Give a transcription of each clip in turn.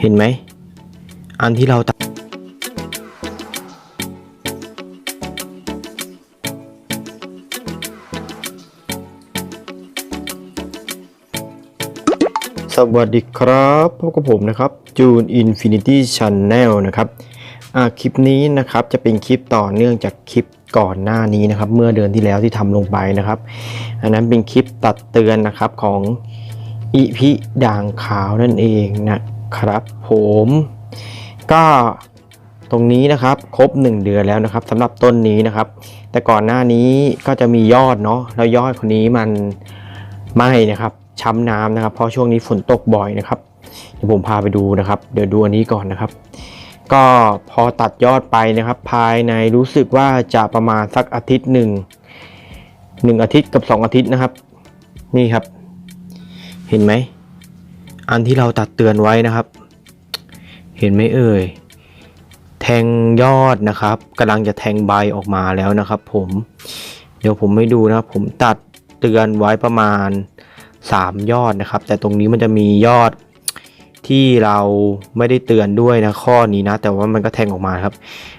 เห็นไหม อันที่เราตัดสวัสดีครับพบกับผมนะครับ June Infinity Channel นะครับคลิปนี้นะครับจะเป็นคลิปต่อเนื่องจากคลิปก่อนหน้านี้นะครับ เมื่อเดือนที่แล้วที่ทำลงไปนะครับ อันนั้นเป็นคลิปตัดเตือนนะครับของอีพิด่างขาวนั่นเองนะ ครับผมก็ตรงนี้นะครับครบ 1 เดือนแล้วนะครับสำหรับต้นนี้นะครับ แต่ก่อนหน้านี้ก็จะมียอดเนาะแล้วยอดคนนี้มันไหม้นะครับ ช้ำน้ำนะครับ เพราะช่วงนี้ฝนตกบ่อยนะครับเดี๋ยวผมพาไปดูนะครับ เดี๋ยวดูอันนี้ก่อนนะครับ ก็พอตัดยอดไปนะครับ ภายในรู้สึกว่าจะประมาณสักอาทิตย์หนึ่งหนึ่งอาทิตย์กับสองอาทิตย์นะครับ นี่ครับ เห็นไหม อันที่เราตัดเตือนไว้นะครับ เห็นไหมเอ่ย แทงยอดนะครับกำลังจะแทงใบออกมาแล้วนะครับ ผมเดี๋ยวผมไม่ดูนะครับผมตัดเตือนไว้ประมาณ 3 ยอดนะครับ แต่ตรงนี้มันจะมียอดที่เราไม่ได้เตือนด้วยนะข้อนี้นะ แต่ว่ามันก็แทงออกมาครับ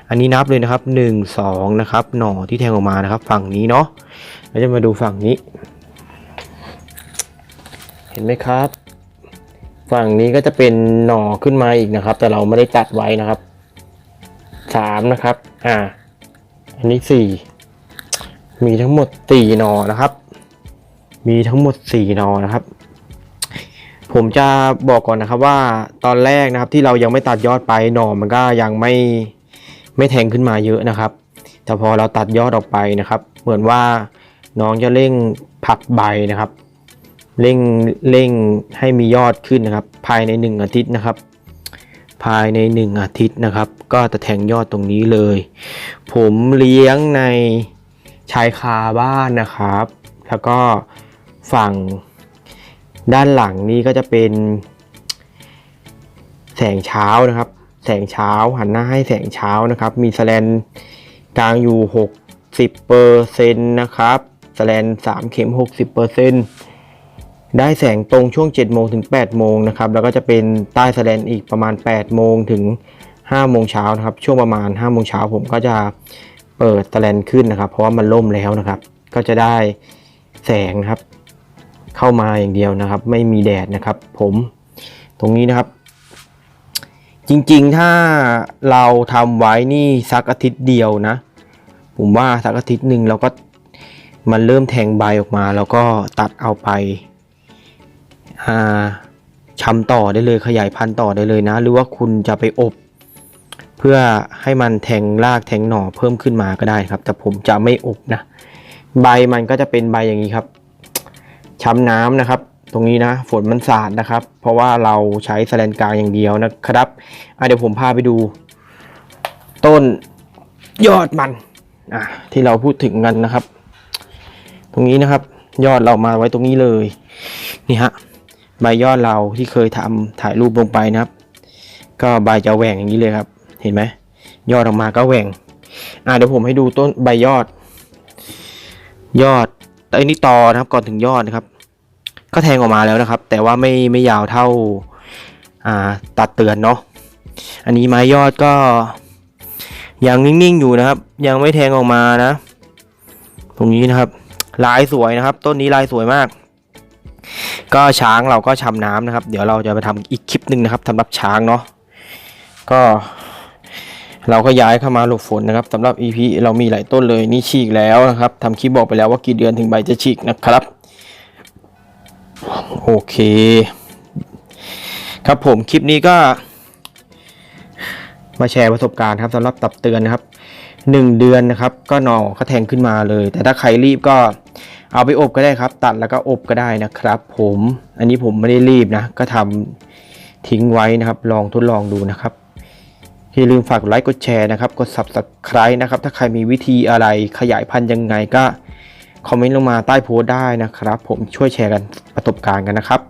อันนี้นับเลยนะครับ 1 2 นะครับ หน่อที่แทงออกมานะครับ ฝั่งนี้เนาะเราจะมาดูฝั่งนี้ เห็นไหมครับ ฝั่งนี้ก็จะเป็นหน่อขึ้นมาอีกนะครับ แต่เราไม่ได้ตัดไว้นะครับสามนะครับ อ่า อันนี้สี่มีทั้งหมดสี่หน่อนะครับ มีทั้งหมดสี่หน่อนะครับ ผมจะบอกก่อนนะครับว่าตอนแรกนะครับที่เรายังไม่ตัดยอดไปหน่อมันก็ยังไม่ไม่แทงขึ้นมาเยอะนะครับ แต่พอเราตัดยอดออกไปนะครับ เหมือนว่าน้องจะเร่งผลักใบนะครับ เร่งเร่งให้มียอดขึ้นนะครับ ภายในหนึ่งอาทิตย์นะครับ ภายในหนึ่งอาทิตย์นะครับ ก็จะแทงยอดตรงนี้เลย ผมเลี้ยงในชายคาบ้านนะครับ แล้วก็ฝั่งด้านหลังนี้ก็จะเป็นแสงเช้านะครับ แสงเช้าหันหน้าให้แสงเช้านะครับ มีสแลนกลางอยู่ 60เปอร์เซ็นต์นะครับสแลน3เข็ม 60เปอร์เซ็นต์ ได้แสงตรงช่วง 7 โมงถึง 8 โมงนะครับ แล้วก็จะเป็นใต้แสแลนอีกประมาณ 8 โมงถึง 5 โมงเช้านะครับ ช่วงประมาณ 5 โมงเช้าผมก็จะเปิดแสแลนขึ้นนะครับ เพราะว่ามันล่มแล้วนะครับ ก็จะได้แสงครับ เข้ามาอย่างเดียวนะครับ ไม่มีแดดนะครับ ผมตรงนี้นะครับ จริงๆถ้าเราทำไว้นี่สักอาทิตย์เดียวนะ ผมว่าสักอาทิตย์หนึ่งเราก็มันเริ่มแทงใบออกมา แล้วก็ตัดเอาไป ชำต่อได้เลยขยายพันธุ์ต่อได้เลยนะ หรือว่าคุณจะไปอบ เพื่อให้มันแทงรากแทงหน่อเพิ่มขึ้นมาก็ได้ครับ แต่ผมจะไม่อบนะ ใบมันก็จะเป็นใบอย่างนี้ครับช้ำน้ำนะครับ ตรงนี้นะฝนมันสาดนะครับ เพราะว่าเราใช้แสแลนกลางอย่างเดียวนะครับเดี๋ยวผมพาไปดู ต้นยอดมันอะที่เราพูดถึงกันนะครับ ตรงนี้นะครับ ยอดเรามาไว้ตรงนี้เลย นี่ฮะ ใบยอดเราที่เคยทำถ่ายรูปลงไปนะครับ ก็ใบจะแหว่งอย่างนี้เลยครับ เห็นไหมยอดออกมาก็แหว่งอะเดี๋ยวผมให้ดูต้นใบยอด ยอดไอ้นี่ตอนะครับก่อนถึงยอดนะครับ ก็แทงออกมาแล้วนะครับ แต่ว่าไม่ไม่ยาวเท่าอ่าตัดเตือนเนาะอันนี้ไม้ยอดก็ยังนิ่งๆอยู่นะครับ ยังไม่แทงออกมานะ ตรงนี้นะครับ ลายสวยนะครับ ต้นนี้ลายสวยมาก ก็ช้างเราก็ชำน้ำนะครับ เดี๋ยวเราจะไปทำอีกคลิปหนึ่งนะครับสำหรับช้างเนาะก็เราก็ย้ายเข้ามาหลบฝนนะครับสำหรับ EP เรามีหลายต้นเลยนี่ฉีกแล้วนะครับทำคลิปบอกไปแล้วว่ากี่เดือนถึงใบจะฉีกนะครับ โอเค ครับผมคลิปนี้ก็ มาแชร์ประสบการณ์ครับสำหรับตับเตือนนะครับหนึ่งเดือนนะครับ ก็หน่อก็แทงขึ้นมาเลย แต่ถ้าใครรีบก็ เอาไปอบก็ได้ครับ ตัดแล้วก็อบก็ได้นะครับ ผมอันนี้ผมไม่ได้รีบนะ ก็ทำทิ้งไว้นะครับ ลองทดลองดูนะครับอย่าลืมฝากไลค์กดแชร์นะครับกด subscribe นะครับ ถ้าใครมีวิธีอะไรขยายพันธุ์ยังไงก็คอมเมนต์ลงมาใต้โพสต์ได้นะครับ ผมช่วยแชร์กันประสบการณ์กันนะครับ